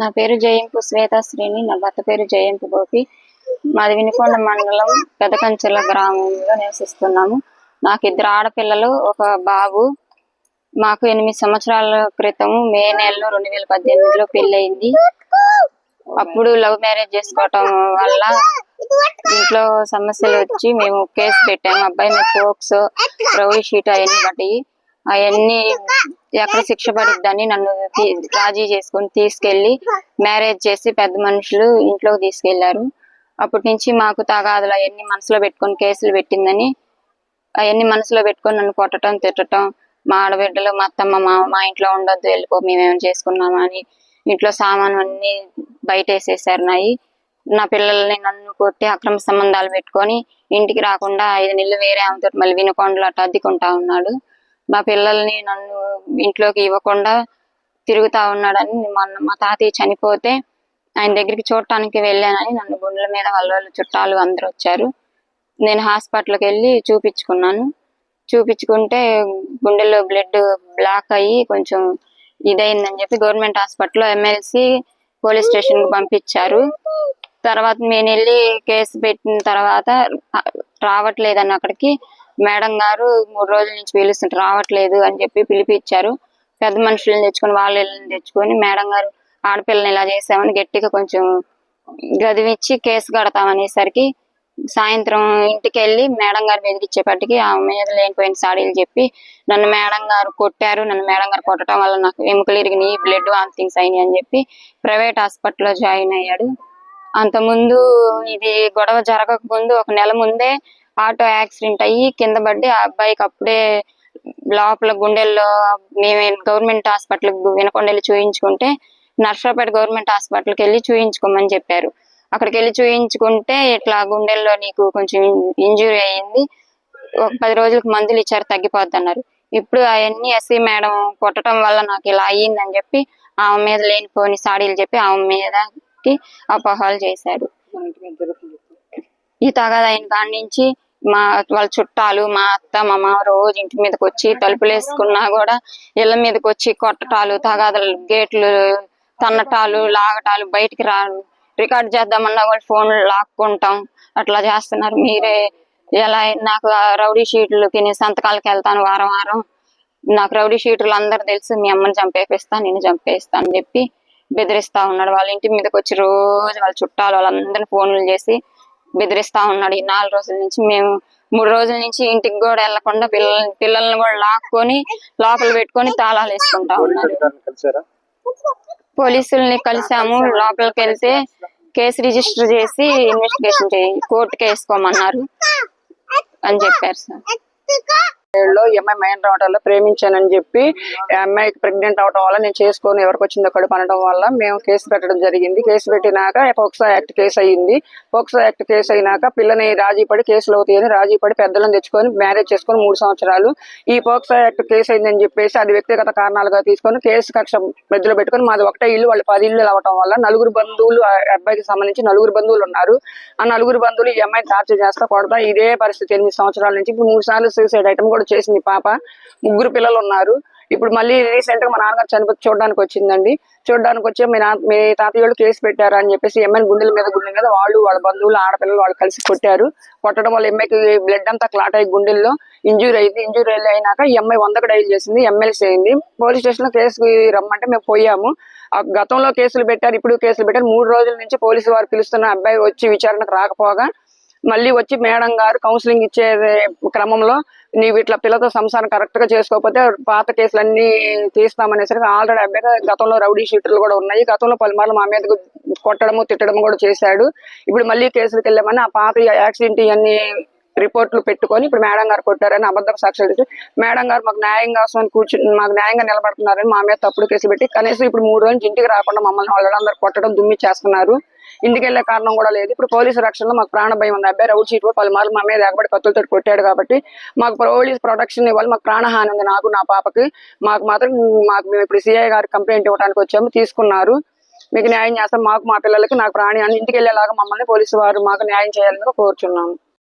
నా పేరు జయంపు శ్వేతాశ్రీని నా భర్త పేరు జయంపు గోపి. మాది వినుకొండ మండలం పెదకంచెల గ్రామంలో నివసిస్తున్నాము. నాకు ఇద్దరు ఆడపిల్లలు ఒక బాబు. మాకు ఎనిమిది సంవత్సరాల క్రితం మే నెలలో రెండు వేల పద్దెనిమిదిలో పెళ్ళయింది. అప్పుడు లవ్ మ్యారేజ్ చేసుకోవటం వల్ల ఇంట్లో సమస్యలు వచ్చి మేము కేసు పెట్టాము. అబ్బాయి మీద ఫోక్స్ రౌడీ షీట్ అవన్నీ బట్టి అవన్నీ ఎక్కడ శిక్ష పడుద్దని నన్ను రాజీ చేసుకొని తీసుకెళ్ళి మ్యారేజ్ చేసి పెద్ద మనుషులు ఇంట్లోకి తీసుకెళ్ళారు అప్పటి నుంచి మాకు తగాదులు అవన్నీ మనసులో పెట్టుకొని కేసులు పెట్టిందని అవన్నీ మనసులో పెట్టుకొని నన్ను కొట్టడం తిట్టడం మా ఆడబిడ్డలు మా అత్తమ్మ మా మా ఇంట్లో ఉండొద్దు వెళ్ళిపో మేమేం చేసుకున్నామా అని ఇంట్లో సామాను అన్ని బయట వేసేసారు నాయి. నా పిల్లల్ని నన్ను కొట్టి అక్రమ సంబంధాలు పెట్టుకొని ఇంటికి రాకుండా ఐదు నెలలు వేరే ఆమెతో మళ్ళీ వినుకొండలు అట్లా అద్దెకుంటా ఉన్నాడు. మా పిల్లల్ని నన్ను ఇంట్లోకి ఇవ్వకుండా తిరుగుతా ఉన్నాడని మొన్న మా తాతయ్య చనిపోతే ఆయన దగ్గరికి చూడటానికి వెళ్ళానని నన్ను గుండెల మీద వాళ్ళ వాళ్ళ చుట్టాలు అందరూ వచ్చారు. నేను హాస్పిటల్కి వెళ్ళి చూపించుకున్నాను. చూపించుకుంటే గుండెలో బ్లడ్ బ్లాక్ అయ్యి కొంచెం ఇదైందని చెప్పి గవర్నమెంట్ హాస్పిటల్లో ఎమ్మెల్సీ పోలీస్ స్టేషన్కి పంపించారు. తర్వాత నేను వెళ్ళి కేసు పెట్టిన తర్వాత రావట్లేదని అక్కడికి మేడం గారు మూడు రోజుల నుంచి పిలుస్తుంటే రావట్లేదు అని చెప్పి పిలిపించారు పెద్ద మనుషులను తెచ్చుకొని వాళ్ళని తెచ్చుకొని మేడం గారు ఆడపిల్లని ఇలా చేసామని గట్టిగా కొంచెం గదివిచ్చి కేసు కడతామనేసరికి సాయంత్రం ఇంటికి వెళ్ళి మేడం గారు బెదిరించేపటికి ఆమె మీద లేనిపోయిన సాడీలు చెప్పి నన్ను మేడం గారు కొట్టారు నన్ను మేడం గారు కొట్టడం వల్ల నాకు ఎముకలు ఇరిగినాయి బ్లడ్ వామిటింగ్స్ అయినాయి అని చెప్పి ప్రైవేట్ హాస్పిటల్లో జాయిన్ అయ్యాడు. అంతకుముందు ఇది గొడవ జరగక ముందు ఒక నెల ముందే ఆటో యాక్సిడెంట్ అయ్యి కింద పడి ఆ అబ్బాయికి అప్పుడే లోపల గుండెల్లో మేము గవర్నమెంట్ హాస్పిటల్ వినకొండ వెళ్ళి చూయించుకుంటే నర్సరాపేట గవర్నమెంట్ హాస్పిటల్కి వెళ్ళి చూయించుకోమని చెప్పారు. అక్కడికి వెళ్ళి చూయించుకుంటే ఇట్లా గుండెల్లో నీకు కొంచెం ఇంజురీ అయ్యింది. ఒక పది రోజులకు మందులు ఇచ్చారు తగ్గిపోద్ది అన్నారు. ఇప్పుడు అవన్నీ ఎస్సీ మేడం కొట్టడం వల్ల నాకు ఇలా అయ్యిందని చెప్పి ఆమె మీద లేనిపోని సాడీలు చెప్పి ఆమె మీదకి అపోహాలు చేశాడు ఈ తగాద అయిన కాడి నుంచి మా వాళ్ళ చుట్టాలు మా అత్త మా మామ రోజు ఇంటి మీదకి వచ్చి తలుపులు వేసుకున్నా కూడా ఇళ్ళ మీదకి వచ్చి కొట్టటాలు తగాదలు గేట్లు తన్నటాలు లాగటాలు బయటికి రా రికార్డ్ చేద్దామన్నా కూడా ఫోన్ లాక్కుంటాం. అట్లా చేస్తున్నారు. మీరే ఎలా నాకు రౌడీ షీట్లకి నేను సంతకాలకి వెళ్తాను వారం వారం. నాకు రౌడీ షీట్లు అందరు తెలుసు. మీ అమ్మని చంపేపిస్తాను నేను చంపేస్తాను అని చెప్పి బెదిరిస్తా ఉన్నాడు. వాళ్ళ ఇంటి మీదకి వచ్చి రోజు వాళ్ళ చుట్టాలు వాళ్ళందరిని ఫోన్లు చేసి బెదిరిస్తా ఉన్నాడు. ఈ నాలుగు రోజుల నుంచి మేము మూడు రోజుల నుంచి ఇంటికి కూడా వెళ్ళకుండా పిల్లల్ని పిల్లల్ని కూడా లాక్కొని లోపల పెట్టుకొని తాళాలు వేసుకుంటా ఉన్నారు పోలీసుల్ని కలిసాము లోపలికి వెళ్తే కేసు రిజిస్టర్ చేసి ఇన్వెస్టిగేషన్ చేయి. కోర్టుకి వేసుకోమన్నారు. అని చెప్పారు సార్. ఈ అమ్మాయి మైండ్ రావడం వల్ల ప్రేమించానని చెప్పి ఈ అమ్మాయికి ప్రెగ్నెంట్ అవడం వల్ల నేను చేసుకొని ఎవరికి వచ్చిందో కడుపు అనడం వల్ల మేము కేసు పెట్టడం జరిగింది. కేసు పెట్టినాక పోక్సో యాక్ట్ కేసు అయ్యింది. పోక్సో యాక్ట్ కేసు అయినాక పిల్లని రాజీ పడి కేసులు అవుతాయని రాజీ పడి పెద్దలను తెచ్చుకొని మ్యారేజ్ చేసుకొని మూడు సంవత్సరాలు ఈ పోక్సో యాక్ట్ కేసు అయిందని చెప్పేసి అది వ్యక్తిగత కారణాలుగా తీసుకొని కేసు కక్ష మధ్యలో పెట్టుకొని మాది ఒకటే ఇల్లు వాళ్ళు పది ఇల్లు అవడం వల్ల నలుగురు బంధువులు ఆ అబ్బాయికి సంబంధించి నలుగురు బంధువులు ఉన్నారు. ఆ నలుగురు బంధువులు ఈ అమ్మాయిని టార్చర్ చేస్తా కొడతా. ఇదే పరిస్థితి ఎనిమిది సంవత్సరాల నుంచి. ఇప్పుడు మూడు సార్లు సూసైడ్ ఐటమ్ కూడా చేసింది పాప ముగ్గురు పిల్లలు ఉన్నారు ఇప్పుడు మళ్ళీ రీసెంట్గా మా నాన్నగారు చనిపోతే చూడడానికి వచ్చిందండి. చూడడానికి వచ్చి మీ నా మీ తాతయ్య వాళ్ళు కేసు పెట్టారు అని చెప్పేసి ఎమ్మెన్ గుండెల మీద గుండెల మీద వాళ్ళు వాళ్ళ బంధువులు ఆడపిల్లలు వాళ్ళు కలిసి కొట్టారు. కొట్టడం వల్ల ఎమ్మెకి బ్లడ్ అంతా క్లాట్ అయ్యి గుండెల్లో ఇంజూరీ అయింది. ఇంజూరీ అయినాక ఈ అమ్మాయి వందకు డైల్ చేసింది ఎమ్మెల్సీ అయింది. పోలీస్ స్టేషన్లో కేసు రమ్మంటే మేము పోయాము. ఆ గతంలో కేసులు పెట్టారు ఇప్పుడు కేసులు పెట్టారు. మూడు రోజుల నుంచి పోలీసు వారు పిలుస్తున్న అబ్బాయి వచ్చి విచారణకు రాకపోగా మళ్ళీ వచ్చి మేడం గారు కౌన్సిలింగ్ ఇచ్చే క్రమంలో నీవు ఇట్లా పిల్లతో సంసారం కరెక్ట్గా చేసుకోకపోతే పాత కేసులన్నీ తీస్తామనేసరికి ఆల్రెడీ అబ్బాయి గతంలో రౌడీ షీటర్లు కూడా ఉన్నాయి. గతంలో పలుమార్లు మా మీద కొట్టడము తిట్టడము కూడా చేశాడు. ఇప్పుడు మళ్ళీ కేసులకు వెళ్ళామని ఆ పాత యాక్సిడెంట్ ఇవన్నీ రిపోర్ట్లు పెట్టుకొని ఇప్పుడు మేడం గారు కొట్టారని అబద్ధపు సాక్షులు మేడం గారు మాకు న్యాయం కోసం కూర్చుని మాకు న్యాయంగా నిలబడుతున్నారని మా మీద తప్పుడు కేసులు పెట్టి కనీసం ఇప్పుడు మూడు రోజులు ఇంటికి రాకుండా మమ్మల్ని వాళ్ళందరూ కొట్టడం దుమ్మి చేస్తున్నారు. ఇంటికి కారణం కూడా లేదు. ఇప్పుడు పోలీసు రక్షణలో మాకు ప్రాణ భయం ఉంది. అబ్బాయి రౌడ్ షీట్ కూడా పలుమార్లు మా మీద ఎగబడి కత్తులతో కొట్టాడు కాబట్టి మాకు పోలీస్ ప్రొటెక్షన్ ఇవ్వాలి. మాకు ప్రాణహాని ఉంది నాకు నా పాపకి. మాకు మాత్రం మాకు మేము ఇప్పుడు సిఐ గారికి కంప్లైంట్ ఇవ్వడానికి వచ్చాము. తీసుకున్నారు. మీకు న్యాయం చేస్తాం. మాకు మా పిల్లలకి నాకు ప్రాణి అని ఇంటికి వెళ్ళేలాగా మమ్మల్ని పోలీసు వారు మాకు న్యాయం చేయాలని కోరుచున్నాము.